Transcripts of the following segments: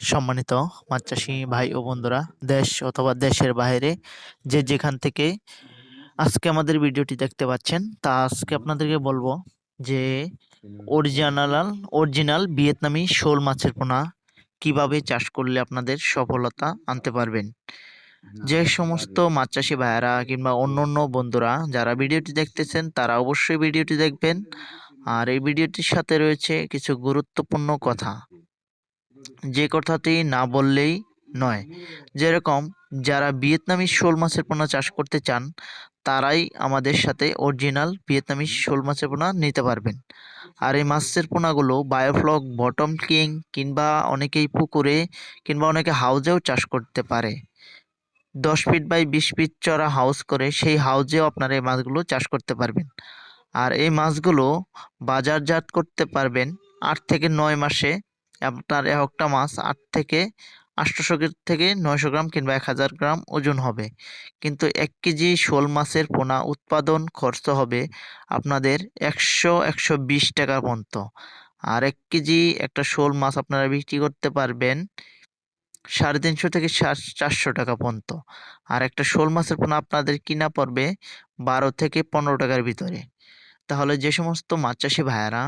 সম্মানিত মাছ চাষি ভাই ও বন্ধুরা দেশ অথবা দেশের বাইরে যে যেখান থেকে আজকে আমাদের ভিডিওটি দেখতে পাচ্ছেন তা আজকে আপনাদেরকে বলব যে অরিজিনাল অরিজিনাল ভিয়েতনামি শোল মাছের পোনা কীভাবে চাষ করলে আপনাদের সফলতা আনতে পারবেন। যে সমস্ত মাছ চাষি ভাইয়েরা কিংবা অন্য অন্য বন্ধুরা যারা ভিডিওটি দেখতেছেন তারা অবশ্যই ভিডিওটি দেখবেন। আর এই ভিডিওটির সাথে রয়েছে কিছু গুরুত্বপূর্ণ কথা। যে কথাটি না বললেই নয়। যেরকম যারা ভিয়েতনামি শোল মাছের পোনা চাষ করতে চান, তারাই আমাদের সাথে অরিজিনাল ভিয়েতনামি শোল মাছের পোনা নিতে পারবেন। আর এই মাছের পোনাগুলো বায়োফ্লক, বটম কিং কিংবা অনেকেই পুকুরে কিংবা অনেকে হাউজেও চাষ করতে পারে। দশ ফিট বাই বিশ ফিট চড়া হাউস করে সেই হাউজেও আপনারা এই মাছগুলো চাষ করতে পারবেন। আর এই মাছগুলো বাজারজাত করতে পারবেন আট থেকে নয় মাসে। আপনার একটা মাছ আট থেকে আটশোশো থেকে নয়শো গ্রাম কিংবা এক হাজার গ্রাম ওজন হবে। কিন্তু এক কেজি শোল মাছের পোনা উৎপাদন খরচ হবে আপনাদের একশো একশো বিশ টাকা পর্যন্ত। আর এক কেজি একটা শোল মাছ আপনারা বিক্রি করতে পারবেন সাড়ে তিনশো থেকে চারশো টাকা পর্যন্ত। আর একটা শোল মাছের পোনা আপনাদের কিনা পড়বে বারো থেকে পনেরো টাকার ভিতরে। তাহলে যে সমস্ত মাছ চাষি ভাইয়ারা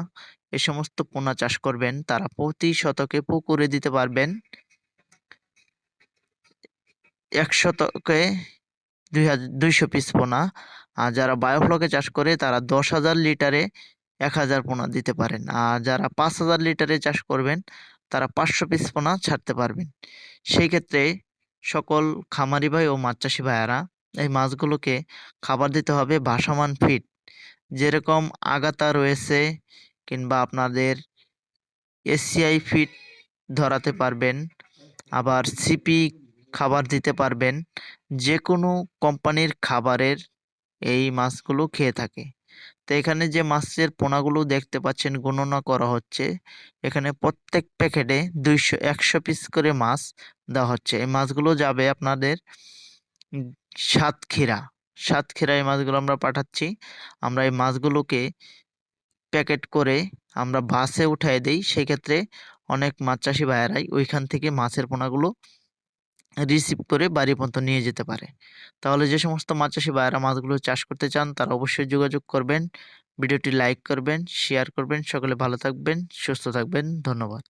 এ সমস্ত পোনা চাষ করবেন, তারা প্রতি শতকে পুকুরে দিতে পারবেন এক শতকে দুই হাজার দুইশো পিস পোনা। আর যারা বায়োফ্লকে চাষ করে, তারা দশ হাজার লিটারে এক হাজার পোনা দিতে পারেন। আর যারা পাঁচ হাজার লিটারে চাষ করবেন, তারা পাঁচশো পিস পোনা ছাড়তে পারবেন। সেই ক্ষেত্রে সকল খামারি ভাই ও মাছ চাষি ভাইয়ারা এই মাছগুলোকে খাবার দিতে হবে ভাসমান ফিট যেরকম আগাতা রয়েছে কিংবা আপনাদের এসিআই ফিট ধরাতে পারবেন, আবার সিপি খাবার দিতে পারবেন যে কোনো কোম্পানির খাবারের এই মাছগুলো খেয়ে থাকে। তো এখানে যে মাছের পোনাগুলো দেখতে পাচ্ছেন, গণনা করা হচ্ছে, এখানে প্রত্যেক প্যাকেটে দুইশো, একশো পিস করে মাছ দেওয়া হচ্ছে। এই মাছগুলো যাবে আপনাদের সাতক্ষীরা। সাতক্ষীরা এই মাছগুলো আমরা পাঠাচ্ছি। আমরা এই মাছগুলোকে প্যাকেট করে আমরা বাসে উঠাই দিই। সেক্ষেত্রে অনেক মাছ চাষি ভাইয়েরাই ওইখান থেকে মাছের পোনাগুলো রিসিভ করে বাড়ি পর্যন্ত নিয়ে যেতে পারে। তাহলে যে সমস্ত মাছ চাষি ভাইয়েরা মাছগুলো চাষ করতে চান, তারা অবশ্যই যোগাযোগ করবেন, ভিডিওটি লাইক করবেন শেয়ার করবেন, সকলে ভালো থাকবেন, সুস্থ থাকবেন, ধন্যবাদ।